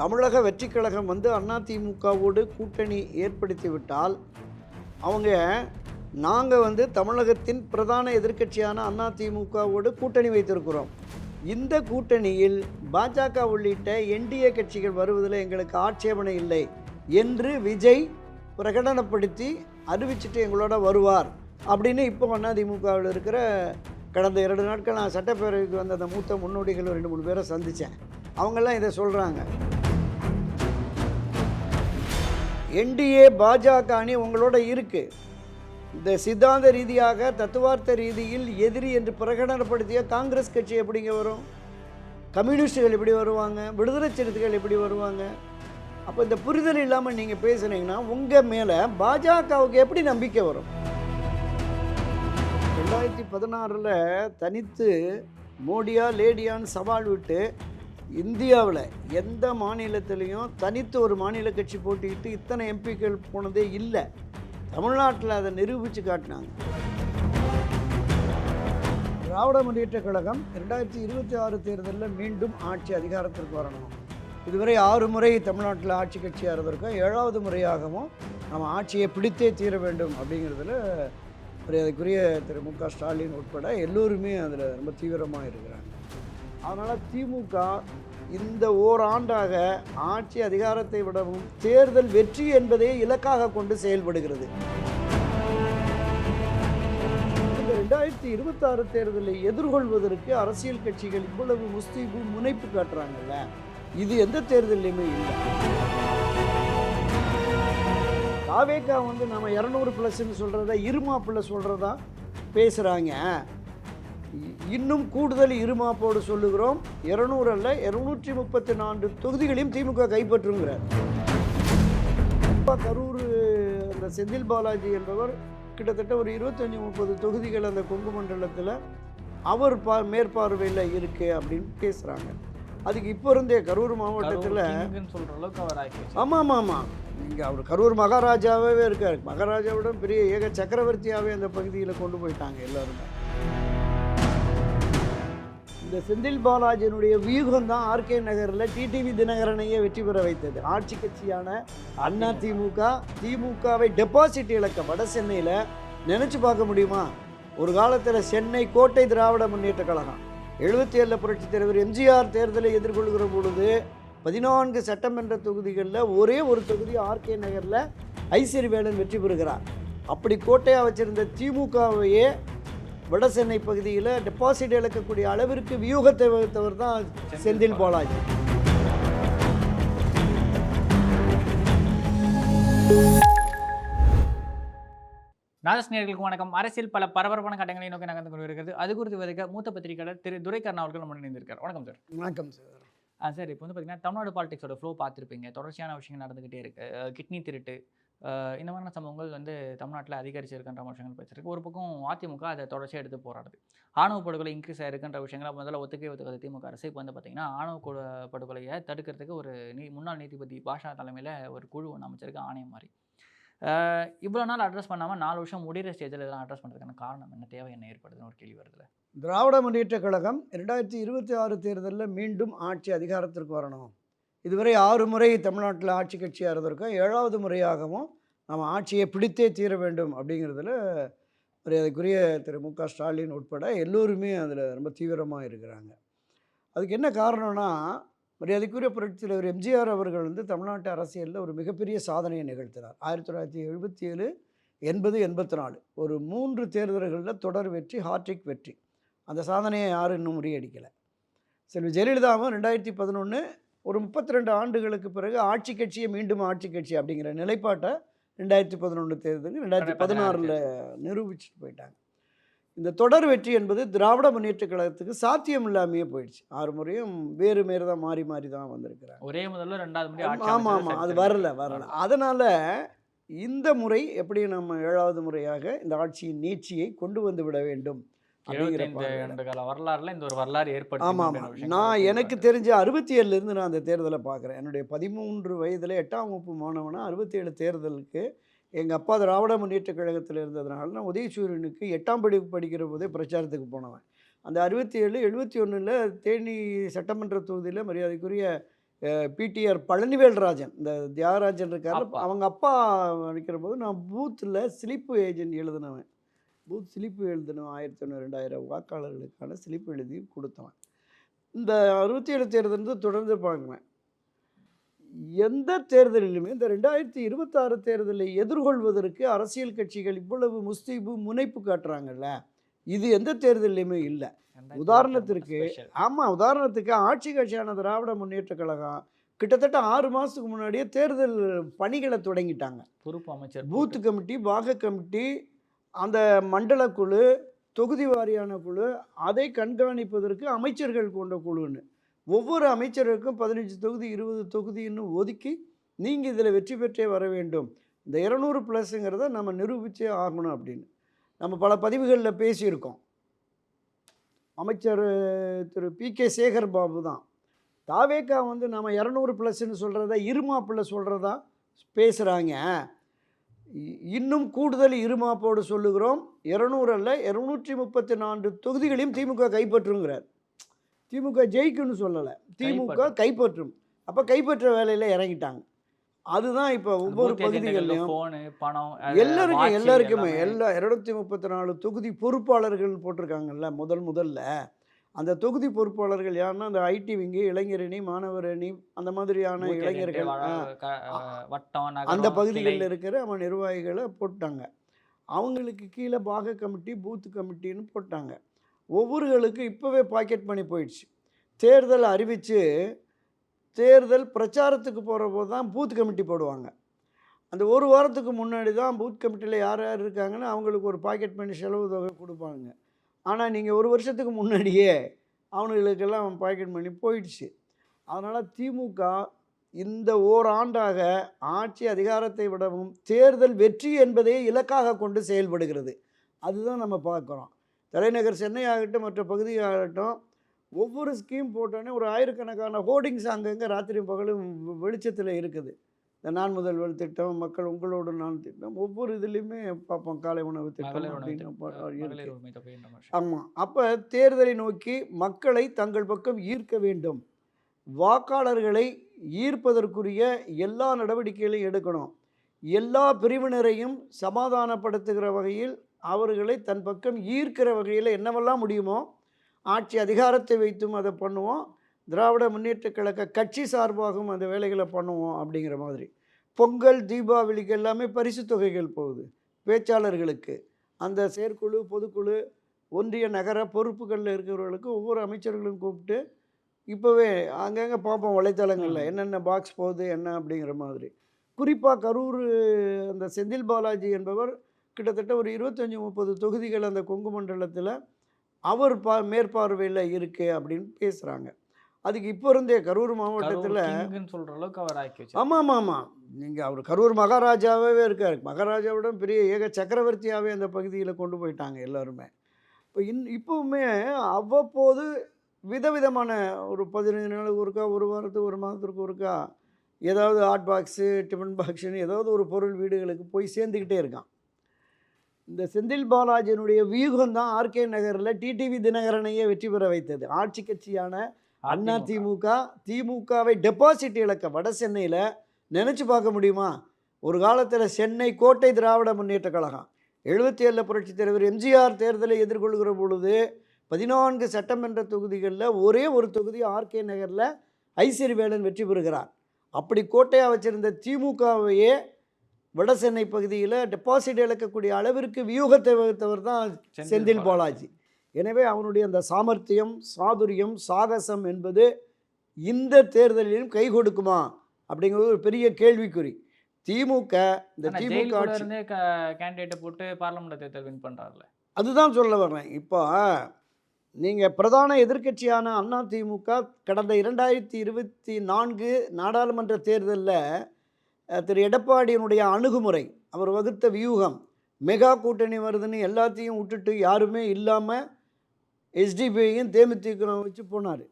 தமிழக வெற்றிக் கழகம் வந்து அதிமுகவோடு கூட்டணி ஏற்படுத்திவிட்டால் அவங்க நாங்கள் வந்து தமிழகத்தின் பிரதான எதிர்க்கட்சியான அதிமுகவோடு கூட்டணி வைத்திருக்கிறோம். இந்த கூட்டணியில் பாஜக உள்ளிட்ட என்டிஏ கட்சிகள் வருவதில் எங்களுக்கு ஆட்சேபனை இல்லை என்று விஜய் பிரகடனப்படுத்தி அறிவிச்சிட்டு எங்களோட வருவார் அப்படின்னு இப்போ அதிமுகவில் இருக்கிற கடந்த இரண்டு நாட்கள் நான் சட்டப்பேரவைக்கு வந்த அந்த மூத்த முன்னோடிகள் ரெண்டு மூணு பேரை சந்தித்தேன். அவங்கெல்லாம் இதை சொல்கிறாங்க என்டிஏ பாஜக அணி உங்களோட இருக்குது இந்த சித்தாந்த ரீதியாக தத்துவார்த்த ரீதியில் எதிரி என்று பிரகடனப்படுத்திய காங்கிரஸ் கட்சி எப்படிங்க வரும்? கம்யூனிஸ்டுகள் எப்படி வருவாங்க? விடுதலை சிறுத்தைகள் எப்படி வருவாங்க? அப்போ இந்த புரிதல் இல்லாமல் நீங்கள் பேசுனீங்கன்னா உங்கள் மேலே பாஜகவுக்கு எப்படி நம்பிக்கை வரும்? ரெண்டாயிரத்தி பதினாறில் தனித்து மோடியா லேடியான்னு சவால் விட்டு இந்தியாவில் எந்த மாநிலத்திலையும் தனித்து ஒரு மாநில கட்சி போட்டிக்கிட்டு இத்தனை எம்பிக்கள் போனதே இல்லை. தமிழ்நாட்டில் அதை நிரூபித்து காட்டினாங்க. திராவிட முன்னேற்ற கழகம் ரெண்டாயிரத்தி இருபத்தி ஆறு தேர்தலில் மீண்டும் ஆட்சி அதிகாரத்திற்கு வரணும். இதுவரை ஆறு முறை தமிழ்நாட்டில் ஆட்சி கட்சியாக இருந்திருக்கோம். ஏழாவது முறையாகவும் நம்ம ஆட்சியை பிடித்தே தீர வேண்டும் அப்படிங்கிறதுல மரியாதைக்குரிய திரு மு க ஸ்டாலின் உட்பட எல்லோருமே அதில் ரொம்ப தீவிரமாக இருக்கிறாங்க. அதனால் திமுக இந்த ஓராண்டாக ஆட்சி அதிகாரத்தை விடவும் தேர்தல் வெற்றி என்பதை இலக்காக கொண்டு செயல்படுகிறது. ரெண்டாயிரத்தி இருபத்தாறு தேர்தலை எதிர்கொள்வதற்கு அரசியல் கட்சிகள் இவ்வளவு முஸ்தீபு முனைப்பு காட்டுறாங்கல்ல? இது எந்த தேர்தலையுமே இல்லை. காவேக்கா வந்து நம்ம இரநூறு ப்ளஸ்ன்னு சொல்கிறத இருமாப்பில் சொல்கிறதா பேசுகிறாங்க இன்னும் கூடுதல் இருமாப்போடு சொல்லுகிறோம். இருநூறு அல்ல இருநூற்றி முப்பத்தி நான்கு தொகுதிகளையும் திமுக கைப்பற்றுங்கிறார். கரூர் அந்த செந்தில் பாலாஜி என்பவர் கிட்டத்தட்ட ஒரு இருபத்தஞ்சி முப்பது தொகுதிகள் அந்த கொங்கு மண்டலத்தில் அவர் பா மேற்பார்வையில் இருக்கு அப்படின்னு பேசுகிறாங்க அதுக்கு இப்போ இருந்தே கரூர் மாவட்டத்தில் ஆமாம் ஆமாம் ஆமாம் இங்கே அவர் கரூர் மகாராஜாவே இருக்கார். மகாராஜாவோட பெரிய ஏக சக்கரவர்த்தியாகவே அந்த பகுதியில் கொண்டு போயிட்டாங்க எல்லாருமே. இந்த செந்தில் பாலாஜியினுடைய வியூகம் தான் ஆர்கே நகரில் டிடிவி தினகரனையே வெற்றி பெற வைத்தது. ஆட்சி கட்சியான அண்ணா திமுக திமுகவை டெபாசிட் இழக்க வட சென்னையில் நினச்சி பார்க்க முடியுமா? ஒரு காலத்தில் சென்னை கோட்டை திராவிட முன்னேற்ற கழகம். எழுபத்தி ஏழில் புரட்சித் தலைவர் எம்ஜிஆர் தேர்தலை எதிர்கொள்கிற பொழுது பதினான்கு சட்டமன்ற தொகுதிகளில் ஒரே ஒரு தொகுதி ஆர்கே நகரில் ஐஸ்வர்யவேலன் வெற்றி பெறுகிறார். அப்படி கோட்டையாக வச்சிருந்த திமுகவையே வட சென்னை பகுதியில் டெபாசிட் இழக்கக்கூடிய அளவிற்கு வியூகத்தை வகுத்தவர் தான் செந்தில் பாலாஜி. நாதஸ் நேர்களுக்கு வணக்கம். அரசியல் பல பரபரப்பான கட்டங்களை நோக்கி நகர்ந்து கொண்டு இருக்கிறது அது குறித்து விதைக்க மூத்த பத்திரிகையாளர் திரு துரைக்கண்ணா அவர்கள் நம்ம இணைந்திருக்கார் வணக்கம் சார் வணக்கம் சார் ஆ சார். இப்போ வந்து பார்த்தீங்கன்னா தமிழ்நாடு பாலிடிக்ஸோட ஃப்ளோ பார்த்துருப்பீங்க. தொடர்ச்சியான விஷயங்கள் நடந்துகிட்டே இருக்கு. கிட்னி திருட்டு இந்த மாதிரியான சம்பவங்கள் வந்து தமிழ்நாட்டில் அதிகரிச்சு இருக்கின்ற விஷயங்கள் பேசியிருக்கு. ஒரு பக்கம் அதிமுக அதை தொடர்ச்சியாக எடுத்து போராடுது. ஆணவ படுகொலை இன்க்ரீஸ் ஆகிருக்கின்ற விஷயங்களை முதல்ல ஒத்துக்கே ஒத்துக்காது. திமுக அரசு இப்போ வந்து பார்த்தீங்கன்னா ஆணவ படுகொலையை தடுக்கிறதுக்கு ஒரு நீ முன்னாள் நீதிபதி பாஷா தலைமையில் ஒரு குழு ஒன்று அமைச்சிருக்கு ஆணையம் மாதிரி. இவ்வளோ நாள் அட்ரஸ் பண்ணாமல் நாலு வருஷம் முடிகிற ஸ்டேஜில் இதெல்லாம் அட்ரஸ் பண்ணுறதுக்கான காரணம் என்ன? தேவை என்ன ஏற்படுதுன்னு ஒரு கேள்வி வருதுல. திராவிட முன்னேற்ற கழகம் ரெண்டாயிரத்தி இருபத்தி ஆறு தேர்தலில் மீண்டும் ஆட்சி அதிகாரத்திற்கு வரணும். இதுவரை ஆறு முறை தமிழ்நாட்டில் ஆட்சி கட்சியாக இருந்திருக்கோம். ஏழாவது முறையாகவும் நம்ம ஆட்சியை பிடித்தே தீர வேண்டும் அப்படிங்கிறதுல மரியாதைக்குரிய திரு மு க ஸ்டாலின் உட்பட எல்லோருமே அதில் ரொம்ப தீவிரமாக இருக்கிறாங்க. அதுக்கு என்ன காரணம்னா மரியாதைக்குரிய புரட்சித் தலைவர் எம்ஜிஆர் அவர்கள் வந்து தமிழ்நாட்டு அரசியலில் ஒரு மிகப்பெரிய சாதனையை நிகழ்த்தினார். ஆயிரத்தி தொள்ளாயிரத்தி எழுபத்தி ஏழு எண்பது எண்பத்தி நாலு ஒரு மூன்று தேர்தல்களில் தொடர் வெற்றி ஹார்ட்ரிக் வெற்றி. அந்த சாதனையை யாரும் இன்னும் முறியடிக்கலை. செல்வி ஜெயலலிதாவும் ரெண்டாயிரத்தி பதினொன்று ஒரு முப்பத்தி ரெண்டு ஆண்டுகளுக்கு பிறகு ஆட்சி கட்சியை மீண்டும் ஆட்சி கட்சி அப்படிங்கிற நிலைப்பாட்டை ரெண்டாயிரத்தி பதினொன்று தேர்தல் ரெண்டாயிரத்தி பதினாறில் நிரூபிச்சுட்டு போயிட்டாங்க. இந்த தொடர் வெற்றி என்பது திராவிட முன்னேற்ற கழகத்துக்கு சாத்தியம் இல்லாமையே போயிடுச்சு. ஆறு முறையும் வேறு மேறு தான் மாறி மாறி தான் வந்திருக்கிறாங்க. ஒரே முதல்ல ரெண்டாவது முறை ஆமாம் ஆமாம் அது வரல. வரல. அதனால் இந்த முறை எப்படி நம்ம ஏழாவது முறையாக இந்த ஆட்சியின் நீட்சியை கொண்டு வந்து விட வேண்டும். அப்படிங்கிற 75 பார்வையில. ஆண்டு கால வரலாறுல இந்த ஒரு வரலாறு ஆமாம் ஆமாம் நான் எனக்கு தெரிஞ்ச அறுபத்தி ஏழுலேருந்து நான் அந்த தேர்தலை பார்க்குறேன். என்னுடைய பதிமூன்று வயதில் எட்டாம் வகுப்பு மாணவனா அறுபத்தி ஏழு தேர்தலுக்கு எங்கள் அப்பா திராவிட முன்னேற்ற கழகத்தில் இருந்ததுனால நான் உதயசூரியனுக்கு எட்டாம் படிப்பு படிக்கிற போதே பிரச்சாரத்துக்கு போனவன். அந்த அறுபத்தி ஏழு எழுபத்தி ஒன்றில் தேனி சட்டமன்ற தொகுதியில் மரியாதைக்குரிய பிடிஆர் பழனிவேல்ராஜன் இந்த தியாகராஜன் இருக்காரு. அவங்க அப்பா நிற்கிற போது நான் பூத்தில் ஸ்லிப்பு ஏஜென்ட் எழுதினவன். பூத் ஸ்லிப்பு எழுதினவன் ஆயிரத்தி ஒன்று ரெண்டாயிரம் வாக்காளர்களுக்கான ஸ்லிப் எழுதி கொடுத்தவன். இந்த அறுபத்தி ஏழு தேர்தல் வந்து தொடர்ந்து பார்க்குவேன் எந்த தேர்தலிலுமே இந்த ரெண்டாயிரத்தி இருபத்தாறு தேர்தலை எதிர்கொள்வதற்கு அரசியல் கட்சிகள் இவ்வளவு முஸ்தீபு முனைப்பு காட்டுறாங்கல்ல? இது எந்த தேர்தலையுமே இல்லை. உதாரணத்திற்கு ஆமாம் உதாரணத்துக்கு ஆட்சி கட்சியான திராவிட முன்னேற்ற கழகம் கிட்டத்தட்ட ஆறு மாதத்துக்கு முன்னாடியே தேர்தல் பணிகளை தொடங்கிட்டாங்க. பொறுப்பு அமைச்சர் பூத் கமிட்டி பாக கமிட்டி அந்த மண்டல குழு தொகுதி வாரியான குழு அதை கண்காணிப்பதற்கு அமைச்சர்கள் கொண்ட குழுன்னு. ஒவ்வொரு அமைச்சருக்கும் பதினஞ்சு தொகுதி இருபது தொகுதின்னு ஒதுக்கி நீங்கள் இதில் வெற்றி பெற்றே வர வேண்டும். இந்த இரநூறு ப்ளஸ்ஸுங்கிறத நம்ம நிரூபித்தே ஆகணும் அப்படின்னு. நம்ம பல பதிவுகளில் பேசியிருக்கோம். அமைச்சர் திரு பி கே சேகர் பாபு தான். தாவேக்கா வந்து நம்ம இரநூறு ப்ளஸ்ன்னு சொல்கிறத இருமாப்பிள்ள சொல்கிறதா பேசுகிறாங்க இன்னும் கூடுதல் இருமாப்போடு சொல்லுகிறோம். இரநூறு அல்ல இருநூற்றி முப்பத்தி நான்கு தொகுதிகளையும் திமுக கைப்பற்றுங்கிறார். திமுக ஜெயிக்கும்னு சொல்லலை. திமுக கைப்பற்றும். அப்போ கைப்பற்ற வேலையில் இறங்கிட்டாங்க. அதுதான் இப்போ ஒவ்வொரு பகுதிகளிலையும் போனு பணம் அது எல்லாருக்கும் எல்லாருக்குமே. எல்லா இருநூத்தி முப்பத்தி நாலு தொகுதி பொறுப்பாளர்கள் போட்டிருக்காங்கல்ல முதல் முதல்ல. அந்த தொகுதி பொறுப்பாளர்கள் யாருன்னா அந்த ஐடி விங்கு இளைஞரணி மாணவர் அணி அந்த மாதிரியான இளைஞர்கள் வட்டம் அந்த பகுதிகளில் கிளை. இருக்கிற அவன் நிர்வாகிகளை போட்டாங்க. அவங்களுக்கு கீழே பாக கமிட்டி பூத் கமிட்டின்னு போட்டாங்க. ஒவ்வொருகளுக்கு இப்போவே பாக்கெட் பண்ணி போயிடுச்சு. தேர்தல் அறிவித்து தேர்தல் பிரச்சாரத்துக்கு போகிற போது தான் பூத் கமிட்டி போடுவாங்க. அந்த ஒரு வாரத்துக்கு முன்னாடி தான் பூத் கமிட்டியில் யார் யார் இருக்காங்கன்னு அவங்களுக்கு ஒரு பாக்கெட் பண்ணி செலவு தொகை கொடுப்பாங்க. ஆனால் நீங்கள் ஒரு வருஷத்துக்கு முன்னாடியே அவனுங்களுக்கெல்லாம் பாக்கெட் பண்ணி போயிடுச்சு. அதனால் திமுக இந்த ஓராண்டாக ஆட்சி அதிகாரத்தை விடவும் தேர்தல் வெற்றி என்பதை இலக்காக கொண்டு செயல்படுகிறது. அதுதான் நம்ம பார்க்குறோம் தலைநகர் சென்னை ஆகட்டும் மற்ற பகுதியாகட்டும் ஒவ்வொரு ஸ்கீம் போட்டோன்னே ஒரு ஆயிரக்கணக்கான ஹோர்டிங்ஸ் அங்கங்கே ராத்திரி பகலும் வெளிச்சத்தில் இருக்குது. இந்த நான் முதல்வர் திட்டம் மக்கள் உங்களோடு நான் திட்டம் ஒவ்வொரு இதுலேயுமே பார்ப்போம். காலை உணவு திட்டம் அப்படின்னு. ஆமாம் அப்போ தேர்தலை நோக்கி மக்களை தங்கள் பக்கம் ஈர்க்க வேண்டும். வாக்காளர்களை ஈர்ப்பதற்குரிய எல்லா நடவடிக்கைகளையும் எடுக்கணும். எல்லா பிரிவினரையும் சமாதானப்படுத்துகிற வகையில் அவர்களை தன் பக்கம் ஈர்க்கிற வகையில் என்னவெல்லாம் முடியுமோ ஆட்சி அதிகாரத்தை வைத்தும் அதை பண்ணுவோம். திராவிட முன்னேற்றக் கழக கட்சி சார்பாகவும் அந்த வேலைகளை பண்ணுவோம் அப்படிங்கிற மாதிரி. பொங்கல் தீபாவளிக்கு எல்லாமே பரிசு தொகைகள் போகுது பேச்சாளர்களுக்கு. அந்த செயற்குழு பொதுக்குழு ஒன்றிய நகர பொறுப்புகளில் இருக்கிறவர்களுக்கு ஒவ்வொரு அமைச்சர்களும் கூப்பிட்டு இப்போவே அங்கங்கே பார்ப்போம் வலைத்தளங்களில். என்னென்ன பாக்ஸ் போகுது என்ன அப்படிங்கிற மாதிரி. குறிப்பாக கரூர் அந்த செந்தில் பாலாஜி என்பவர் கிட்டத்தட்ட ஒரு இருபத்தஞ்சி முப்பது தொகுதிகள் அந்த கொங்கு மண்டலத்தில் அவர் பா மேற்பார்வையில் இருக்கு அப்படின்னு பேசுகிறாங்க அதுக்கு இப்போ இருந்தே கரூர் மாவட்டத்தில் சொல்ற அளவுக்கு அவர் ஆக்கி வச்சு ஆமாம் ஆமாம் ஆமாம் நீங்கள் அவர் கரூர் மகாராஜாவே இருக்கார். மகாராஜாவோட பெரிய ஏக சக்கரவர்த்தியாகவே அந்த பகுதியில் கொண்டு போயிட்டாங்க எல்லாருமே. இப்போ இன் இப்போவுமே அவ்வப்போது விதவிதமான ஒரு பதினைந்து நாளுக்கு ஒருக்கா ஒரு வாரத்துக்கு ஒரு மாதத்துக்கு ஒருக்கா ஏதாவது ஹாட் பாக்ஸு டிஃபன் பாக்ஸுன்னு ஏதாவது ஒரு பொருள் வீடுகளுக்கு போய் சேர்ந்துக்கிட்டே இருக்கான். இந்த செந்தில் பாலாஜியினுடைய வியூகம் தான் ஆர்கே நகரில் டிடிவி தினகரனையே வெற்றி பெற வைத்தது. ஆட்சி கட்சியான அண்ணா திமுக திமுகவை டெபாசிட் இழக்க வட சென்னையில் நினச்சி பார்க்க முடியுமா? ஒரு காலத்தில் சென்னை கோட்டை திராவிட முன்னேற்ற கழகம். எழுபத்தி ஏழில் புரட்சித் தலைவர் எம்ஜிஆர் தேர்தலை எதிர்கொள்கிற பொழுது பதினான்கு சட்டமன்ற தொகுதிகளில் ஒரே ஒரு தொகுதி ஆர்கே நகரில் ஐஸ்வரி வேலன் வெற்றி பெறுகிறார். அப்படி கோட்டையாக வச்சிருந்த திமுகவையே வட சென்னை பகுதியில் டெபாசிட் இழக்கக்கூடிய அளவிற்கு வியூகத்தை வகுத்தவர் தான் செந்தில் பாலாஜி. எனவே அவனுடைய அந்த சாமர்த்தியம் சாதுரியம் சாகசம் என்பது இந்த தேர்தலிலும் கை கொடுக்குமா? அப்படிங்கிறது ஒரு பெரிய கேள்விக்குறி. திமுக இந்த திமுக ஆட்சி கேண்டிடேட்டை போட்டு பார்லமெண்ட் தேர்தல் வின் பண்றாருல. அதுதான் சொல்ல வர்றேன். இப்போ நீங்கள் பிரதான எதிர்க்கட்சியான அண்ணா திமுக கடந்த இரண்டாயிரத்தி இருபத்தி நான்கு நாடாளுமன்ற தேர்தலில் திரு எடப்பாடியினுடைய அணுகுமுறை அவர் வகுத்த வியூகம் மெகா கூட்டணி வருதுன்னு எல்லாத்தையும் விட்டுட்டு யாருமே இல்லாமல் எஸ்டிபிஐயும் தேமுதிக வச்சு போனார்.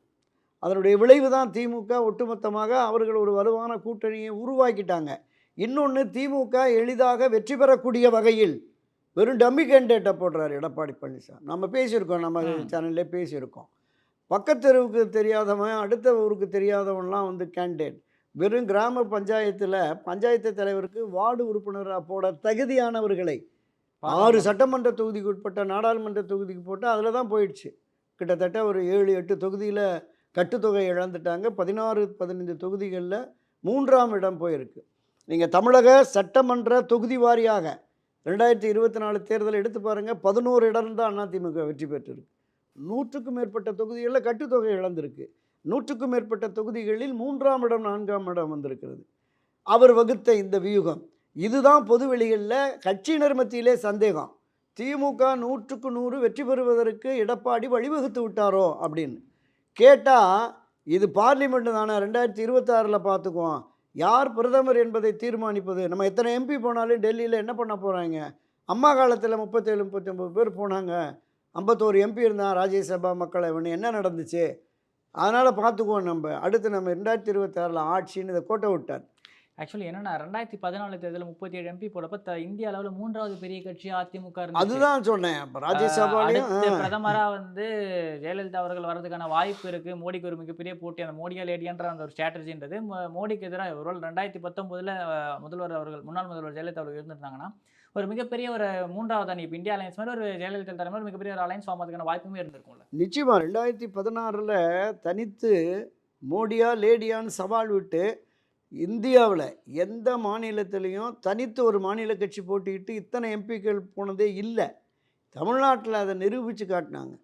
அதனுடைய விளைவு தான் திமுக. ஒட்டுமொத்தமாக அவர்கள் ஒரு வலுவான கூட்டணியை உருவாக்கிட்டாங்க. இன்னொன்று திமுக எளிதாக வெற்றி பெறக்கூடிய வகையில் வெறும் டம்மி கேண்டிடேட்டை போடுறாரு எடப்பாடி பழனிசாமி. நம்ம பேசியிருக்கோம் நம்ம. சேனல்லே பேசியிருக்கோம். பக்கத்தெருவுக்கு தெரியாதவன் அடுத்த ஊருக்கு தெரியாதவன்லாம் வந்து கேண்டிடேட் வெறும் கிராம பஞ்சாயத்தில் பஞ்சாயத்து தலைவருக்கு வார்டு உறுப்பினராக போட தகுதியானவர்களை ஆறு சட்டமன்ற தொகுதிக்கு உட்பட்ட நாடாளுமன்ற தொகுதிக்கு போட்டால் அதில் தான் போயிடுச்சு. கிட்டத்தட்ட ஒரு ஏழு எட்டு தொகுதியில் கட்டுத்தொகை இழந்துட்டாங்க. பதினாறு பதினைந்து தொகுதிகளில் மூன்றாம் இடம் போயிருக்கு. நீங்கள் தமிழக சட்டமன்ற தொகுதி வாரியாக ரெண்டாயிரத்தி இருபத்தி நாலு தேர்தல் எடுத்து பாருங்கள் பதினோரு இடம் தான் அதிமுக வெற்றி பெற்றிருக்கு. நூற்றுக்கும் மேற்பட்ட தொகுதிகளில் கட்டுத்தொகை இழந்திருக்கு. நூற்றுக்கும் மேற்பட்ட தொகுதிகளில் மூன்றாம் இடம் நான்காம் இடம் வந்திருக்கிறது. அவர் வகுத்த இந்த வியூகம் இதுதான் பொதுவெளிகளில் கட்சியினர் மத்தியிலே சந்தேகம். திமுக நூற்றுக்கு நூறு வெற்றி பெறுவதற்கு எடப்பாடி வழிவகுத்து விட்டாரோ அப்படின்னு. கேட்டால் இது பார்லிமெண்ட் தானே ரெண்டாயிரத்தி இருபத்தாறில் பார்த்துக்குவோம். யார் பிரதமர் என்பதை தீர்மானிப்பது? நம்ம எத்தனை எம்பி போனாலும் டெல்லியில் என்ன பண்ண போகிறாங்க அம்மா காலத்தில் முப்பத்தேழு முப்பத்தொம்பது பேர் போனாங்க. ஐம்பத்தோரு எம்பி இருந்தான் ராஜ்யசபா மக்களவைன்னு என்ன நடந்துச்சு? அதனால் பார்த்துக்குவோம் நம்ம. அடுத்து நம்ம ரெண்டாயிரத்தி இருபத்தாறில் ஆட்சின்னு இதை கோட்டை விட்டார். ஆக்சுவலி என்னன்னா ரெண்டாயிரத்தி பதினாலு தேர்தலில் முப்பத்தி ஏழு எம்பி போடப்ப இந்திய அளவில் மூன்றாவது பெரிய கட்சி அதிமுக அதுதான் சொன்னேன். இப்போ ராஜ்யசபாலையும் அடுத்த பிரதமரா வந்து ஜெயலலிதா அவர்கள் வர்றதுக்கான வாய்ப்பு இருக்கு. மோடிக்கு ஒரு மிகப்பெரிய போட்டி அந்த மோடியா லேடியான்ற அந்த ஒரு ஸ்ட்ராட்டஜின்றது மோடிக்கு எதிராக ஒருவேளை ரெண்டாயிரத்தி பத்தொன்பதுல முதல்வர் அவர்கள் முன்னாள் முதல்வர் ஜெயலலிதா அவர்கள் இருந்திருந்தாங்கன்னா ஒரு மிகப்பெரிய ஒரு மூன்றாவது அணி இப்போ இந்தியா அலையன்ஸ் மாதிரி ஒரு ஜெயலலிதா தலைமை ஒரு மிகப்பெரிய ஒரு அலைன்ஸ் ஃபார்ம் அதுக்கான வாய்ப்புமே இருந்திருக்கும்ல. நிச்சயமா ரெண்டாயிரத்தி பதினாறில் தனித்து மோடியா லேடியான்னு சவால் விட்டு இந்தியாவில் எந்த மாநிலத்திலையும் தனித்து ஒரு மாநில கட்சி போட்டிக்கிட்டு இத்தனை எம்பிக்கள் போனதே இல்லை. தமிழ்நாட்டில் அதை நிரூபித்து காட்டினாங்க.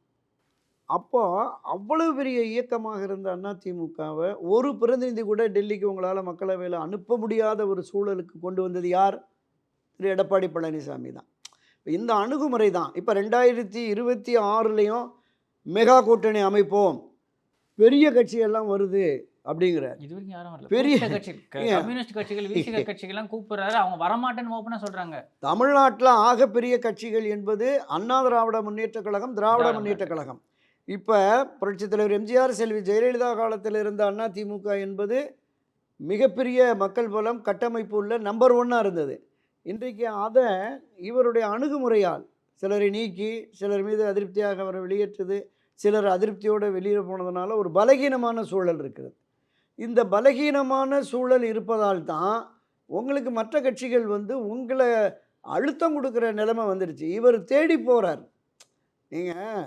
அப்போ அவ்வளவு பெரிய இயக்கமாக இருந்த அதிமுகவை ஒரு பிரதிநிதி கூட டெல்லிக்கு உங்களால் மக்களவையில் அனுப்ப முடியாத ஒரு சூழலுக்கு கொண்டு வந்தது யார்? திரு. எடப்பாடி பழனிசாமி தான். இந்த அணுகுமுறை தான். இப்போ ரெண்டாயிரத்தி இருபத்தி ஆறுலேயும் மெகா கூட்டணி அமைப்போம். பெரிய கட்சியெல்லாம் வருது. அப்படிங்கிறார் இது வரைக்கும் யாரும் வரல. பெரிய- கட்சி? கம்யூனிஸ்ட் கட்சிகள் வீசிக கட்சிகள்லாம் கூப்பிடுறாரு அவங்க வரமாட்டேன்னு ஓப்பனா சொல்றாங்க. தமிழ்நாட்டில் ஆகப்பெரிய கட்சிகள் என்பது அண்ணா திராவிட முன்னேற்றக் கழகம் திராவிட திராவிட முன்னேற்றக் கழகம். இப்போ புரட்சித் தலைவர் எம்ஜிஆர் செல்வி ஜெயலலிதா காலத்தில் இருந்த அண்ணா திமுக என்பது மிகப்பெரிய மக்கள் பலம் கட்டமைப்பு உள்ள நம்பர் ஒன்னாக இருந்தது. இன்றைக்கு அதை இவருடைய அணுகுமுறையால் சிலரை நீக்கி சிலர் மீது அதிருப்தியாக அவரை வெளியேற்றுது சிலர் அதிருப்தியோடு வெளியே போனதுனால ஒரு பலகீனமான சூழல் இருக்கிறது. இந்த பலகீனமான சூழல் இருப்பதால் தான் உங்களுக்கு மற்ற கட்சிகள் வந்து உங்களை அழுத்தம் கொடுக்குற நிலைமை வந்துடுச்சு இவர் தேடி போகிறார் நீங்கள்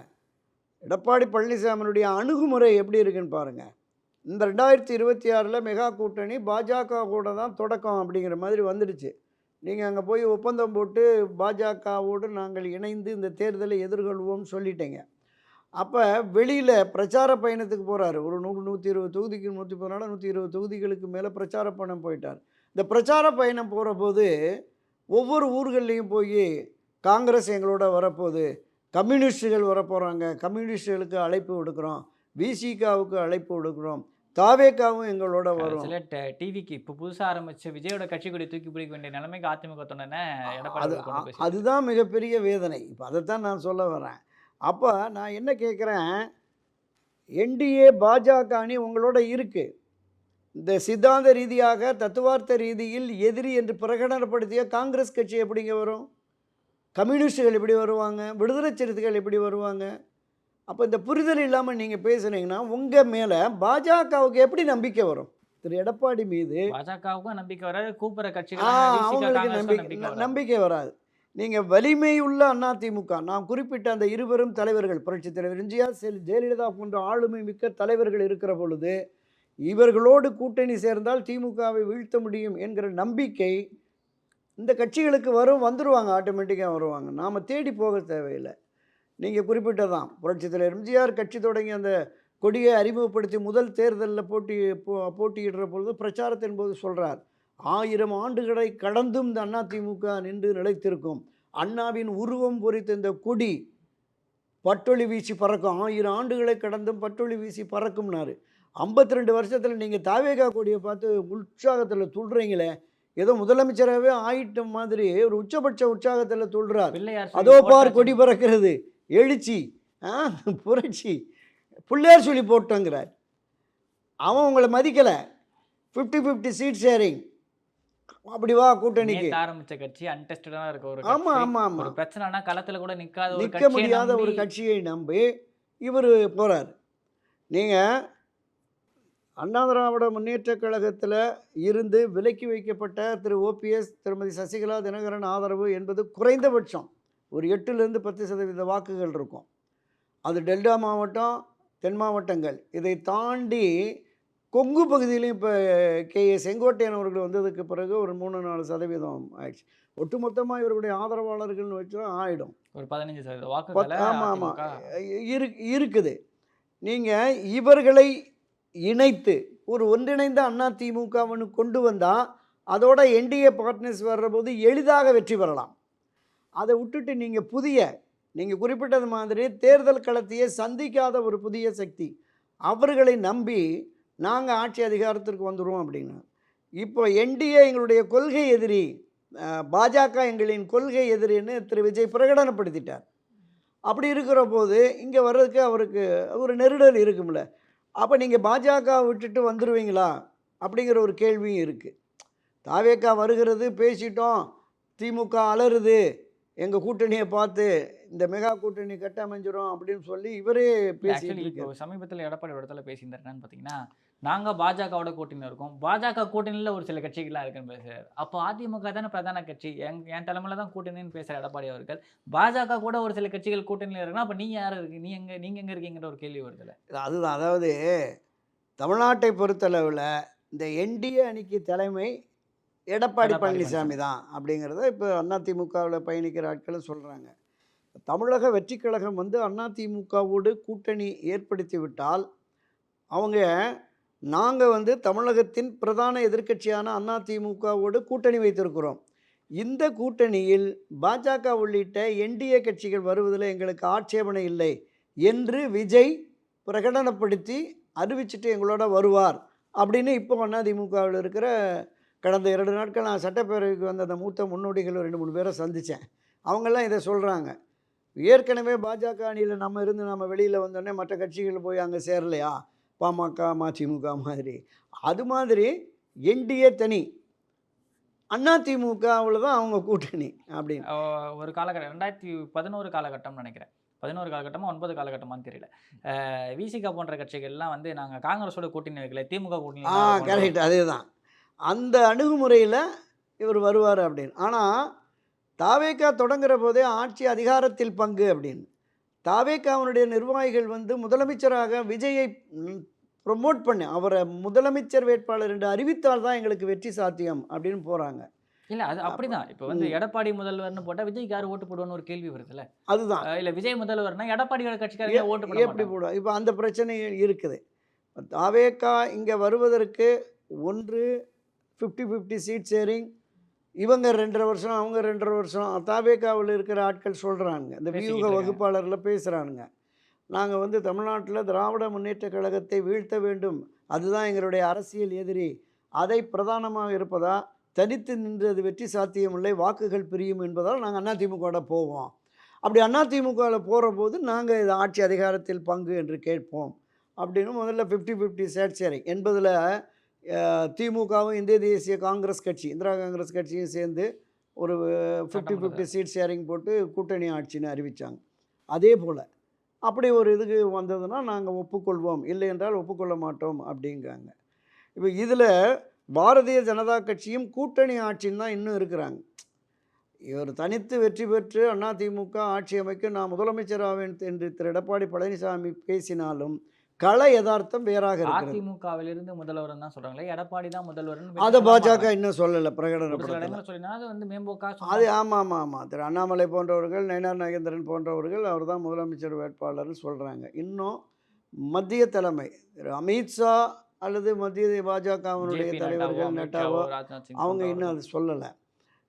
எடப்பாடி பழனிசாமியினுடைய அணுகுமுறை எப்படி இருக்குன்னு பாருங்கள் இந்த ரெண்டாயிரத்தி இருபத்தி ஆறில் மெகா கூட்டணி பாஜக கூட தான் தொடக்கம் அப்படிங்கிற மாதிரி வந்துடுச்சு. நீங்கள் அங்கே போய் ஒப்பந்தம் போட்டு பாஜகவோடு நாங்கள் இணைந்து இந்த தேர்தலை எதிர்கொள்வோம்னு சொல்லிட்டீங்க. அப்போ வெளியில் பிரச்சார பயணத்துக்கு போகிறாரு ஒரு நூறு நூற்றி இருபது தொகுதிக்கு நூற்றி பதினாலு நூற்றி இருபது தொகுதிகளுக்கு மேலே பிரச்சார பயணம் போயிட்டார். இந்த பிரச்சார பயணம் போகிற போது ஒவ்வொரு ஊர்கள்லேயும் போய் காங்கிரஸ் எங்களோட வரப்போகுது. கம்யூனிஸ்டுகள் வரப்போகிறாங்க கம்யூனிஸ்டுகளுக்கு அழைப்பு விடுக்கிறோம். விசிகாவுக்கு அழைப்பு விடுக்கிறோம். தாவேக்காவும் எங்களோட வரும். சில டிவிக்கு இப்போ புதுசா ஆரம்பிச்ச விஜயோட கட்சி கொடி தூக்கி பிடிக்க வேண்டிய நிலைமைக்கு அதிமுக தொண்டனை அது அதுதான் மிகப்பெரிய வேதனை. இப்போ அதைத்தான் நான் சொல்ல வரேன். அப்போ நான் என்ன கேட்குறேன் என்டிஏ பாஜக அணி உங்களோட இருக்குது இந்த சித்தாந்த ரீதியாக தத்துவார்த்த ரீதியில் எதிரி என்று பிரகடனப்படுத்திய காங்கிரஸ் கட்சி எப்படிங்க வரும்? கம்யூனிஸ்டுகள் எப்படி வருவாங்க? விடுதலை சிறுத்தைகள் எப்படி வருவாங்க? அப்போ இந்த புரிதல் இல்லாமல் நீங்கள் பேசுனீங்கன்னா உங்கள் மேலே பாஜகவுக்கு எப்படி நம்பிக்கை வரும்? திரு. எடப்பாடி மீது பாஜகவுக்கும் நம்பிக்கை வராது கூப்பிடுற ஆ, கட்சிகள் அவங்களுக்கு நம்பிக்கை நம்பிக்கை வராது. நீங்கள் வலிமையுள்ள அதிமுக. நாம் குறிப்பிட்ட அந்த இருவரும் தலைவர்கள் புரட்சித் தலைவர் எம்ஜிஆர் செல் ஜெயலலிதா போன்ற ஆளுமை மிக்க தலைவர்கள் இருக்கிற பொழுது இவர்களோடு கூட்டணி சேர்ந்தால் திமுகவை வீழ்த்த முடியும் என்கிற நம்பிக்கை இந்த கட்சிகளுக்கு வரும் வந்துடுவாங்க ஆட்டோமேட்டிக்காக வருவாங்க. நாம் தேடி போக தேவையில்லை. நீங்கள் குறிப்பிட்டதான் புரட்சித் தலைவர் எம்ஜிஆர் கட்சி தொடங்கி அந்த கொடியை அறிமுகப்படுத்தி முதல் தேர்தலில் போட்டி போ- போட்டியிடுற பொழுது பிரச்சாரத்தின் போது சொல்கிறார் ஆயிரம் ஆண்டுகளை கடந்தும் இந்த அதிமுக நின்று நிலைத்திருக்கும். அண்ணாவின் உருவம் பொறித்த இந்த கொடி பட்டொளி வீசி பறக்கும். ஆயிரம் ஆண்டுகளை கடந்தும் பட்டொளி வீசி பறக்கும்னாரு. ஐம்பத்தி ரெண்டு வருஷத்தில் நீங்கள் தாவேகா கொடியை பார்த்து உற்சாகத்தில் துள்ளுறீங்களே ஏதோ முதலமைச்சராகவே ஆயிட்ட மாதிரி ஒரு உச்சபட்ச உற்சாகத்தில் பிள்ளையார் அதோ பார். கொடி பறக்கிறது. எழுச்சி ஆ புரட்சி. பிள்ளையார் சொல்லி போட்டோங்கிறார். அவன் உங்களை மதிக்கலை. ஃபிஃப்டி ஃபிஃப்டி சீட் ஷேரிங் அப்படி வா கூட்டணிக்கு. ஆரம்பிச்ச கட்சி அன்டெஸ்டடா இருக்க ஒரு ஆமா. ஆமா ஆமா. ஒரு பிரச்சனைனா களத்துல கூட நிக்காத ஒரு கட்சியை முடியாத ஒரு கட்சியை நம்பி இவர் போகிறார் நீங்கள் அண்ணா திராவிட முன்னேற்றக் கழகத்தில் இருந்து விலக்கி வைக்கப்பட்ட திரு ஓபிஎஸ் திருமதி சசிகலா தினகரன் ஆதரவு என்பது குறைந்தபட்சம். ஒரு எட்டுலேருந்து பத்து சதவீத வாக்குகள் இருக்கும். அது டெல்டா மாவட்டம் தென் மாவட்டங்கள். இதை தாண்டி கொங்கு பகுதியிலையும் இப்போ கே. ஏ. செங்கோட்டையன் அவர்கள் வந்ததுக்கு பிறகு ஒரு மூணு நாலு சதவீதம் ஆயிடுச்சு. ஒட்டுமொத்தமாக இவருடைய ஆதரவாளர்கள்னு வச்சா ஆயிடும். ஒரு பதினஞ்சு சதவீத பத் வாக்குகளை ஆமாம் ஆமாம் இரு இருக்குது. நீங்கள் இவர்களை இணைத்து ஒரு ஒன்றிணைந்த அண்ணா திமுகவனு கொண்டு வந்தால் அதோட என்டிஏ பார்ட்னர்ஸ் வர்றபோது எளிதாக வெற்றி பெறலாம். அதை விட்டுட்டு நீங்கள் புதிய நீங்கள் குறிப்பிட்டது மாதிரி தேர்தல் களத்தையே சந்திக்காத ஒரு புதிய சக்தி. அவர்களை நம்பி நாங்கள் ஆட்சி அதிகாரத்திற்கு வந்துடுவோம் அப்படின்னு. இப்போ என்டிஏ எங்களுடைய கொள்கை எதிரி பாஜக எங்களின் கொள்கை எதிரின்னு திரு. விஜய் பிரகடனப்படுத்திட்டார். அப்படி இருக்கிற போது இங்கே வர்றதுக்கு அவருக்கு ஒரு நெருடல் இருக்கும்ல. அப்போ நீங்கள் பாஜக விட்டுட்டு வந்துடுவீங்களா அப்படிங்கிற ஒரு கேள்வியும் இருக்குது தாவேக்கா வருகிறது பேசிட்டோம் திமுக அலறுது எங்கள் கூட்டணியை பார்த்து இந்த மெகா கூட்டணி கட்டமைஞ்சிரும் அப்படின்னு சொல்லி இவரே இருக்காரு. சமீபத்தில் எடப்பாடி இடத்துல பேசியிருந்தாரு என்னன்னு பார்த்தீங்கன்னா நாங்கள் பாஜகவோட கூட்டணியில் இருக்கோம். பாஜக கூட்டணியில் ஒரு சில கட்சிகள்லாம் இருக்குன்னு பேசுறாரு. அப்போ அதிமுக தானே பிரதான கட்சி. என் என் தலைமையில தான் கூட்டணின்னு பேசுகிற எடப்பாடி அவர்கள். பாஜக கூட ஒரு சில கட்சிகள் கூட்டணியில் இருக்குன்னா அப்போ நீ யார் இருக்கு? நீ எங்க நீங்க எங்க இருக்கீங்கிற ஒரு கேள்வி வருதுல்ல? அதுதான். அதாவது தமிழ்நாட்டை பொறுத்தளவில் இந்த என்டிஏ அணிக்கு தலைமை எடப்பாடி எடப்பாடி பழனிசாமி தான் அப்படிங்கிறத இப்போ அதிமுகவில் பயணிக்கிற ஆட்களும் சொல்கிறாங்க தமிழக வெற்றி கழகம் வந்து அதிமுகவோடு கூட்டணி ஏற்படுத்திவிட்டால் அவங்க நாங்கள் வந்து தமிழகத்தின் பிரதான எதிர்க்கட்சியான அதிமுகவோடு கூட்டணி வைத்திருக்கிறோம். இந்த கூட்டணியில் பாஜக உள்ளிட்ட என்டிஏ கட்சிகள் வருவதில் எங்களுக்கு ஆட்சேபனை இல்லை என்று விஜய் பிரகடனப்படுத்தி அறிவிச்சிட்டு எங்களோட வருவார் அப்படின்னு இப்போ அதிமுகவில் இருக்கிற கடந்த இரண்டு நாட்கள் நான் சட்டப்பேரவைக்கு வந்த அந்த மூத்த முன்னோடிகள் ரெண்டு மூணு பேரை சந்தித்தேன். அவங்கெல்லாம் இதை சொல்கிறாங்க ஏற்கனவே பாஜக அணியில் நம்ம இருந்து நம்ம வெளியில் வந்தோடனே மற்ற கட்சிகள் போய் அங்கே சேரலையா? பாமக மதிமுக மாதிரி. அது மாதிரி என்டிஏ தனி அண்ணா திமுகவில் தான் அவங்க கூட்டணி அப்படின்னு. ஒரு காலகட்டம் ரெண்டாயிரத்தி பதினோரு காலகட்டம்னு நினைக்கிறேன். பதினோரு காலகட்டமா ஒன்பது காலகட்டமான்னு தெரியல. விசிகா போன்ற கட்சிகள்லாம் வந்து நாங்கள் காங்கிரஸோட கூட்டணி வைக்கல திமுக கூட்டணி ஆ கரெக்ட். அதே தான் அந்த அணுகுமுறையில் இவர் வருவார் அப்படின்னு. ஆனால் தாவேக்கா தொடங்குற போதே ஆட்சி அதிகாரத்தில் பங்கு அப்படின்னு. தாவேக்காவினுடைய நிர்வாகிகள் வந்து முதலமைச்சராக விஜயை ப்ரொமோட் பண்ணி அவரை முதலமைச்சர் வேட்பாளர் என்று அறிவித்தால் தான் எங்களுக்கு வெற்றி சாத்தியம் அப்படின்னு போகிறாங்க இல்ல அது அப்படிதான். இப்போ வந்து எடப்பாடி முதல்வர்னு போட்டா விஜய்க்கு யார் ஓட்டு போடுவான்னு ஒரு கேள்வி வருதுல்ல? அதுதான். இல்ல விஜய் முதல்வர்னா எடப்பாடியோட கட்சிக்காரங்க ஓட்டு போட எப்படி. போடுவோம் இப்போ அந்த பிரச்சனை இருக்குது. தாவேக்கா இங்கே வருவதற்கு ஒன்று ஃபிஃப்டி ஃபிஃப்டி சீட் ஷேரிங் இவங்க ரெண்டரை வருஷம் அவங்க ரெண்டரை வருஷம் தாவேக்காவில் இருக்கிற ஆட்கள் சொல்கிறாங்க இந்த வியூக. வகுப்பாளரில் பேசுகிறானுங்க நாங்கள் வந்து தமிழ்நாட்டில் திராவிட முன்னேற்றக் கழகத்தை வீழ்த்த வேண்டும். அதுதான் எங்களுடைய அரசியல் எதிரி. அதை பிரதானமாக இருப்பதா? தனித்து நின்று அது வெற்றி சாத்தியமில்லை வாக்குகள் பிரியும் என்பதால் நாங்கள் அதிமுகவோட போவோம். அப்படி அதிமுகவில் போகிற போது நாங்கள் இது ஆட்சி அதிகாரத்தில் பங்கு என்று கேட்போம். அப்படின்னு முதல்ல ஃபிஃப்டி ஃபிஃப்டி சேட் ஷேரிங் என்பதில் திமுகவும் இந்திய தேசிய காங்கிரஸ் கட்சி இந்திரா காங்கிரஸ் கட்சியும் சேர்ந்து ஒரு ஃபிஃப்டி ஃபிஃப்டி சீட் ஷேரிங் போட்டு கூட்டணி ஆட்சின்னு அறிவித்தாங்க அதே போல் அப்படி ஒரு இதுக்கு வந்ததுன்னா நாங்கள் ஒப்புக்கொள்வோம். இல்லை என்றால் ஒப்புக்கொள்ள மாட்டோம் அப்படிங்காங்க இப்போ இதில் பாரதிய ஜனதா கட்சியும் கூட்டணி ஆட்சின்னு தான் இன்னும் இருக்கிறாங்க. இவர் தனித்து வெற்றி பெற்று அதிமுக ஆட்சி அமைக்க நான் முதலமைச்சர் ஆவேன் என்று திரு எடப்பாடி பழனிசாமி பேசினாலும் கள யதார்த்தம் வேறாக இருக்கிறது அதிமுகவிலிருந்து முதல்வர் தான் சொல்றாங்களே எடப்பாடி தான் முதல்வர்னு அதை பாஜக. இன்னும் சொல்லலை பிரகடனப்படுத்தலை சொல்லினா அது வந்து மேம்போக்கா அது. ஆமாம் ஆமாம் ஆமாம் திரு அண்ணாமலை போன்றவர்கள் நயனார் நாகேந்திரன் போன்றவர்கள் அவர் தான் முதலமைச்சர் வேட்பாளர்னு சொல்கிறாங்க இன்னும் மத்திய தலைமை திரு அமித்ஷா அல்லது மத்திய பாஜகவினுடைய தலைவர்கள் நட்டாவோ அவங்க இன்னும். அது சொல்லலை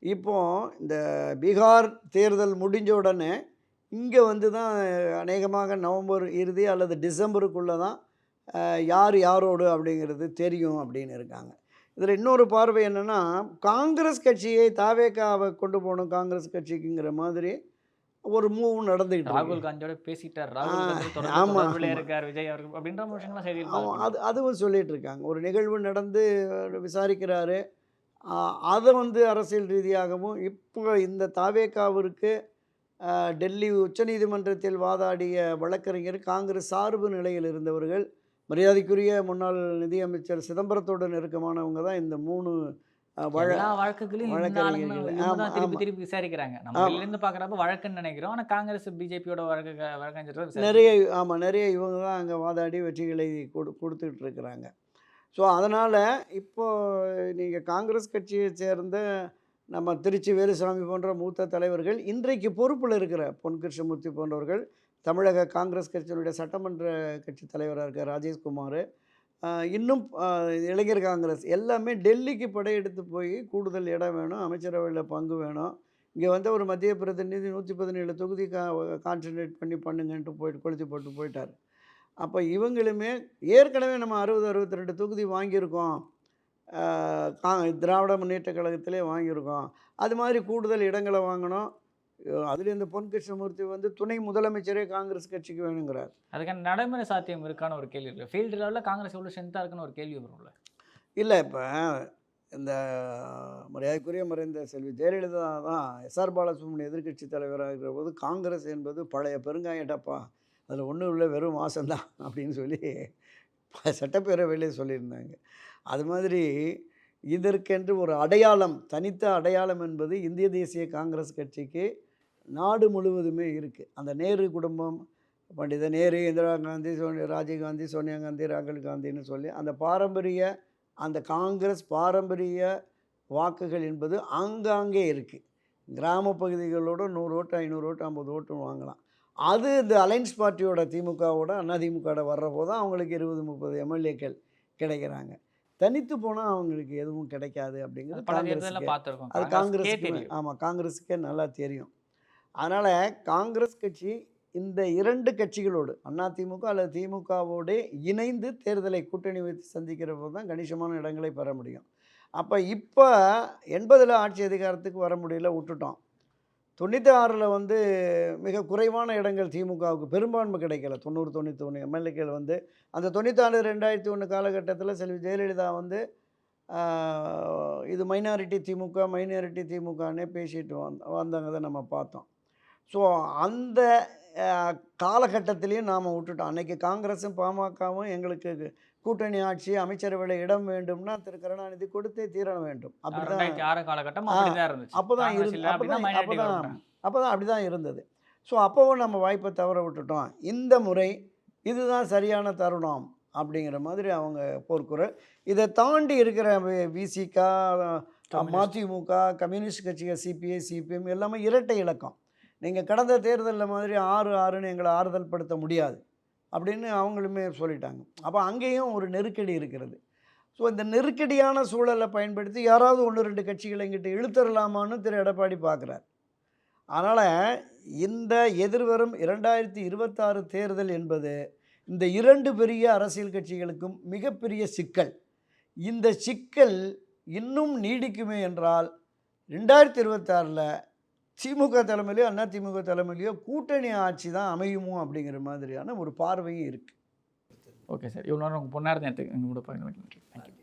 இப்போ இந்த பீகார் தேர்தல் முடிஞ்ச உடனே இங்கே வந்து தான் அநேகமாக நவம்பர் இறுதி அல்லது டிசம்பருக்குள்ளே தான் யார் யாரோடு அப்படிங்கிறது தெரியும் அப்படின்னு இருக்காங்க இதில் இன்னொரு பார்வை என்னென்னா காங்கிரஸ் கட்சியை தாவேக்காவை கொண்டு போகணும் காங்கிரஸ் கட்சிக்குங்கிற மாதிரி ஒரு மூவ் நடந்துக்கிட்டு. ராகுல் காந்தியோட பேசிட்டார் ராகுல் ஆ, காந்தி தொடர்ந்து ஆமா, தொடர்புல ஆமா. இருக்கார் விஜய் அவர்கள் அப்படின்ற ஆமாம் பார்க்கணும். அது அதுவும் சொல்லிட்டு இருக்காங்க ஒரு நிகழ்வு நடந்து விசாரிக்கிறாரு அதை வந்து அரசியல் ரீதியாகவும் இப்போ இந்த தாவேக்காவிற்கு டெல்லி உச்சநீதிமன்றத்தில் வாதாடிய வழக்கறிஞர் காங்கிரஸ் சார்பு நிலையில் இருந்தவர்கள் மரியாதைக்குரிய முன்னாள் நிதியமைச்சர் சிதம்பரத்தோட நெருக்கமானவங்க தான் இந்த மூணு. நிறைய ஆமாம் நிறைய இவங்க தான் அங்கே வாதாடி வெற்றிகளை கொடு கொடுத்துட்டு இருக்கிறாங்க. ஸோ அதனால் இப்போ நீங்கள் காங்கிரஸ் கட்சியை சேர்ந்த நம்ம திருச்சி வேலுசாமி போன்ற மூத்த தலைவர்கள் இன்றைக்கு பொறுப்பில் இருக்கிற பொன் கிருஷ்ணமூர்த்தி போன்றவர்கள் தமிழக காங்கிரஸ் கட்சியினுடைய சட்டமன்ற கட்சி தலைவராக இருக்க ராஜேஷ்குமார் இன்னும் இளைஞர் காங்கிரஸ் எல்லாமே டெல்லிக்கு படையெடுத்து போய் கூடுதல் இடம் வேணும் அமைச்சரவையில் பங்கு வேணும். இங்கே வந்து ஒரு மத்திய பிரதிநிதி நூற்றி பதினேழு தொகுதி கா கான்சன்ட்ரேட் பண்ணி பண்ணுங்கன்ட்டு போயிட்டு கொளுத்தி போட்டு போயிட்டார். அப்போ இவங்களுமே ஏற்கனவே நம்ம அறுபது அறுபத்தி ரெண்டு தொகுதி வாங்கியிருக்கோம். கா திராவிட முன்னேற்ற கழகத்திலே வாங்கியிருக்கோம். அது மாதிரி கூடுதல் இடங்களை வாங்கணும். அதில் இந்த பொன் கிருஷ்ணமூர்த்தி வந்து துணை முதலமைச்சரே காங்கிரஸ் கட்சிக்கு வேணுங்கிறார். அதுக்கான நடைமுறை சாத்தியம் இருக்கான ஒரு கேள்வி இருக்கு. ஃபீல்டு லெவலில் காங்கிரஸ் எவ்வளவு ஸ்ட்ரென்த்தாக இருக்குன்னு ஒரு கேள்வி வரும்ல. இல்லை இப்போ இந்த மரியாதைக்குரிய மறைந்த செல்வி ஜெயலலிதா தான் எஸ்ஆர் பாலசுப்ரமணிய எதிர்க்கட்சி தலைவராக இருக்கிற போது காங்கிரஸ் என்பது பழைய பெருங்காய டப்பா. அதில் ஒன்றும் இல்லை வெறும் வாசம்தான் அப்படின்னு சொல்லி சட்டப்பேரவையிலே சொல்லியிருந்தாங்க. அது மாதிரி இதற்கென்று ஒரு அடையாளம் தனித்த அடையாளம் என்பது இந்திய தேசிய காங்கிரஸ் கட்சிக்கு நாடு முழுவதுமே இருக்குது அந்த நேரு குடும்பம் பண்டித நேரு இந்திரா காந்தி சோனியா ராஜீவ்காந்தி சோனியா காந்தி ராகுல் காந்தின்னு சொல்லி அந்த பாரம்பரிய அந்த காங்கிரஸ் பாரம்பரிய வாக்குகள் என்பது ஆங்காங்கே இருக்குது கிராம பகுதிகளோட நூறு ஓட்டு ஐநூறு ஓட்டு ஐம்பது ஓட்டு வாங்கலாம். அது இந்த அலைன்ஸ் பார்ட்டியோட திமுகவோட அதிமுகவோட வர்றப்போ தான் அவங்களுக்கு இருபது முப்பது எம்எல்ஏக்கள் கிடைக்கிறாங்க. தனித்து போனால் அவங்களுக்கு எதுவும் கிடைக்காது அப்படிங்கிறது பார்த்துருக்கோம். அது காங்கிரஸ்க்கே ஆமாம் காங்கிரஸுக்கே நல்லா தெரியும். அதனால் காங்கிரஸ் கட்சி இந்த இரண்டு கட்சிகளோடு அதிமுக அல்லது திமுகவோடு இணைந்து தேர்தலை கூட்டணி வைத்து சந்திக்கிற போது தான் கணிசமான இடங்களை பெற முடியும். அப்போ இப்போ எண்பதில் ஆட்சி அதிகாரத்துக்கு வர முடியல விட்டுட்டோம். தொண்ணூற்றி ஆறில் வந்து மிக குறைவான இடங்கள் திமுகவுக்கு பெரும்பான்மை கிடைக்கல. தொண்ணூறு தொண்ணூற்றி ஒன்று எம்எல்ஏக்கள் வந்து அந்த தொண்ணூத்தாறு ரெண்டாயிரத்தி ஒன்று காலகட்டத்தில் செல்வி ஜெயலலிதா வந்து இது மைனாரிட்டி திமுக மைனாரிட்டி திமுகன்னே பேசிட்டு வந்த வந்தாங்க நம்ம பார்த்தோம். ஸோ அந்த காலகட்டத்திலையும் நாம் விட்டுட்டோம். அன்றைக்கி காங்கிரஸும் பாமகவும் எங்களுக்கு கூட்டணி ஆட்சி அமைச்சரவையில் இடம் வேண்டும்னா திரு கருணாநிதி கொடுத்தே தீர வேண்டும். அப்படிதான் ஆறு காலகட்டம் அப்படிதான் அப்போதான் அப்போதான் அப்போதான் government. அப்போதான் அப்படி தான் இருந்தது. ஸோ அப்போவும் நம்ம வாய்ப்பை தவற விட்டுட்டோம். இந்த முறை இதுதான் சரியான தருணம் அப்படிங்கிற மாதிரி அவங்க போர்க்குறல் இதை தாண்டி இருக்கிற விசிகா. மதிமுக கம்யூனிஸ்ட் கட்சிகள் சிபிஐ சிபிஎம் எல்லாமே இரட்டை இலக்கம். நீங்கள் கடந்த தேர்தலில் மாதிரி ஆறு ஆறுன்னு எங்களை ஆறுதல் படுத்த முடியாது. அப்படின்னு அவங்களுமே சொல்லிட்டாங்க. அப்போ அங்கேயும் ஒரு நெருக்கடி இருக்கிறது. ஸோ இந்த நெருக்கடியான சூழலை பயன்படுத்தி யாராவது ஒன்று ரெண்டு கட்சிகளை இங்கிட்ட இழுத்தரலாமான்னு திரு எடப்பாடி பார்க்குறார். அதனால் இந்த எதிர்வரும் இரண்டாயிரத்தி இருபத்தாறு தேர்தல் என்பது இந்த இரண்டு பெரிய அரசியல் கட்சிகளுக்கும் மிகப்பெரிய சிக்கல். இந்த சிக்கல் இன்னும் நீடிக்குமே என்றால் ரெண்டாயிரத்தி இருபத்தாறில் திமுக தலைமையிலையோ அண்ணா திமுக தலைமையிலையோ கூட்டணி ஆட்சி தான் அமையுமோ அப்படிங்கிற மாதிரியான ஒரு பார்வையும் இருக்குது ஓகே சார். இவ்வளோ நேரம் உங்கள் பொண்ணாக நேரத்துக்கு எங்கள் கூட பகிர்ந்து தேங்க்யூ